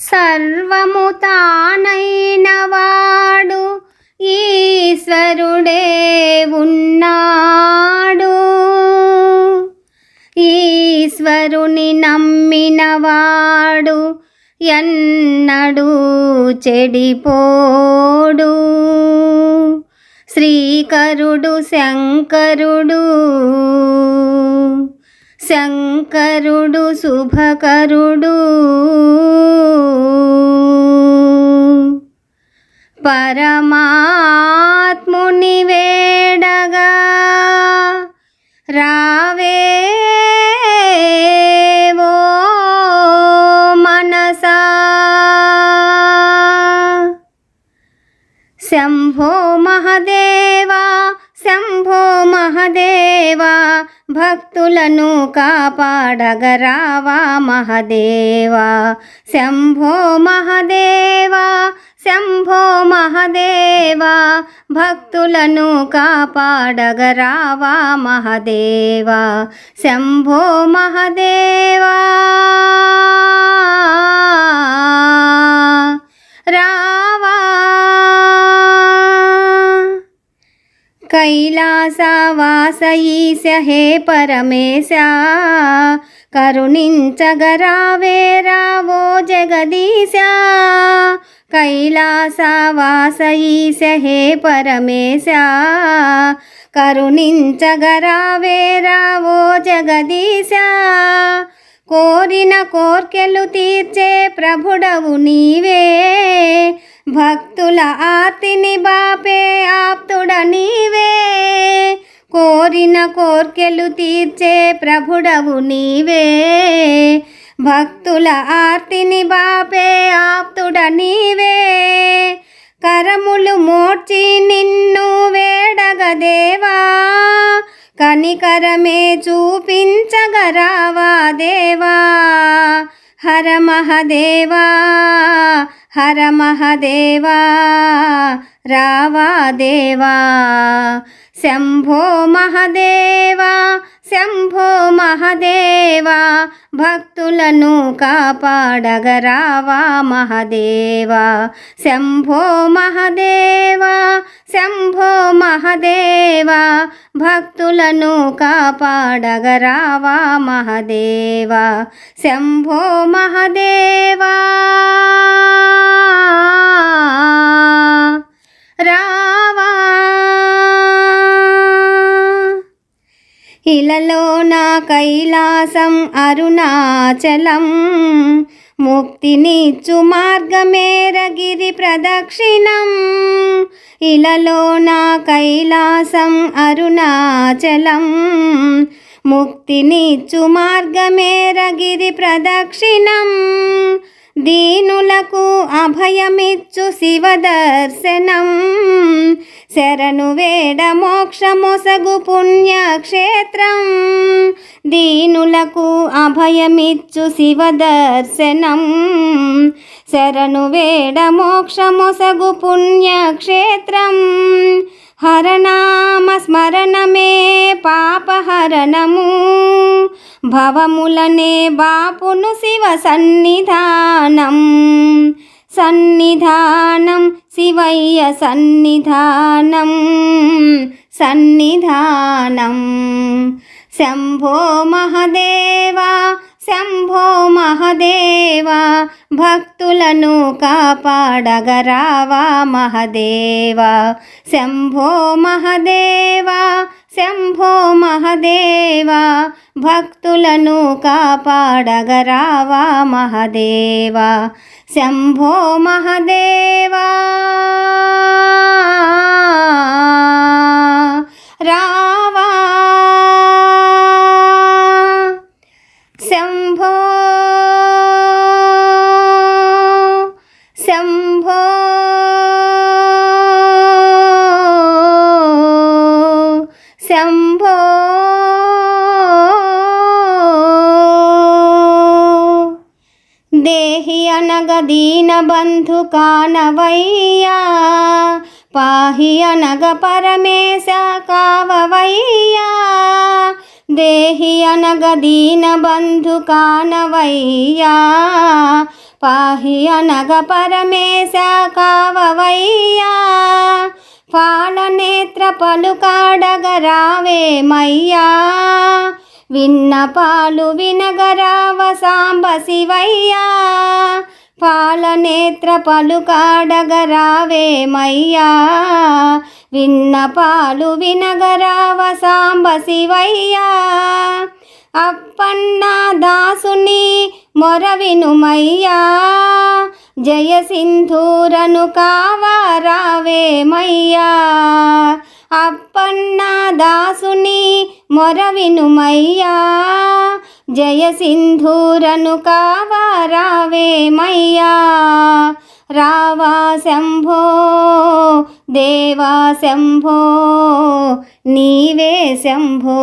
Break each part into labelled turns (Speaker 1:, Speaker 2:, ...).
Speaker 1: సర్వము తానైన వాడు ఈశ్వరుడే ఉన్నాడు. ఈశ్వరుని నమ్మినవాడు ఎన్నడూ చెడిపోడు. శ్రీకరుడు శంకరుడు శంకరుడు శుభకరుడు. పరమాత్ముని వేడగా రావే మనసా. శంభో మహదేవా భక్తులను కాపాడగరావా మహదేవా? శంభో మహదేవా శంభో మహదేవా భక్తులను కాపాడగరావా మహదేవా? శంభో మహదేవా. రావా కైలాసవాస ఈశ హే పరమేశ కరుణించగరావే రావో జగదీశ. కైలాసవాస ఈశ హే పరమేశ కరుణించగరావే రావో జగదీశ. కోరిన కోర్కెలు తీర్చే ప్రభుడవు నీవే. భక్తుల ఆర్తిని బాపే ఆప్తుడ నీవే. కోరిన కోర్కెలు తీర్చే ప్రభుడవు నీవే. భక్తుల ఆర్తిని బాపే ఆప్తుడ నీవే. కరములు మోడ్చి నిన్ను వేడగదేవా కనికరమే చూపించగరావా దేవా? హర మహదేవా హర మహదేవా రావా దేవా? శంభో మహదేవా శంభో మహదేవా భక్తులను కాపాడగరావా మహదేవా? శంభో మహదేవా మహదేవా భక్తులను కాపాడగరావా మహదేవా? శంభో మహదేవా! రావా! ఇలలో నా కైలాసం అరుణాచలం ముక్తినిచ్చు మార్గమేరగిరి ప్రదక్షిణం. ఇలలో నా కైలాసం అరుణాచలం. ముక్తినిచ్చు మార్గమేరగిరి ప్రదక్షిణం. దీనులకు అభయమిచ్చు శివదర్శనం శరణు వేడ మోక్షమొసగు పుణ్యక్షేత్రం. దీనులకు అభయమిచ్చు శివదర్శనం శరణు వేడ మోక్షమొసగు పుణ్యక్షేత్రం. హరనామ స్మరణమే పాపహరణము భవములనే బాపును శివ సన్నిధానం. సన్నిధానం శివయ్య సన్నిధానం. సన్నిధానం. శంభో మహదేవా శంభో మహదేవా భక్తులను కాపాడగరావా మహదేవా. శంభో మహదేవా శంభో మహదేవా భక్తులను కాపాడగరావా మహదేవా శంభో మహదేవా. దేహి అనగ దీన బంధు కానవయ్యా పాహి అనగ పరమేశ కావవయ్యా. దేహి అనగ దీన బంధు కానవయ్యా పాహి అనగ పరమేశ కావవయ్యా. పాలనేత్ర పలుకాడగరావేమయ్యా విన్నపాలు వినగరావ సాంబ శివయ్యా. పాలనేత్ర పలుకాడగరావేమయ్యా విన్నపాలు వినగరావ సాంబ శివయ్యా. అప్పన్న దాసుని మొరవినుమయ్యా జయ సింధూరను కావారావేమయ్యా అప్పన్న దాసుని మొరవినుమయ్యా జయ సింధూరను కావా కావారావేమయ్యా రావా శంభో దేవా శంభో నీవే శంభో.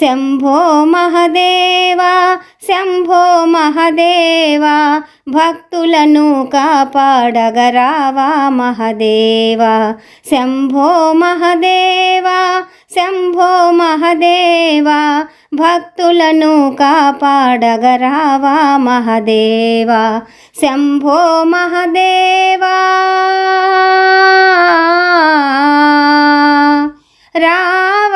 Speaker 1: శంభో మహదేవా శంభో మహదేవా భక్తులను కాపాడగరావా మహదేవా. శంభో మహదేవా శంభో మహదేవా భక్తులను కాపాడగరావా మహదేవా. శంభో మహదేవా. రావా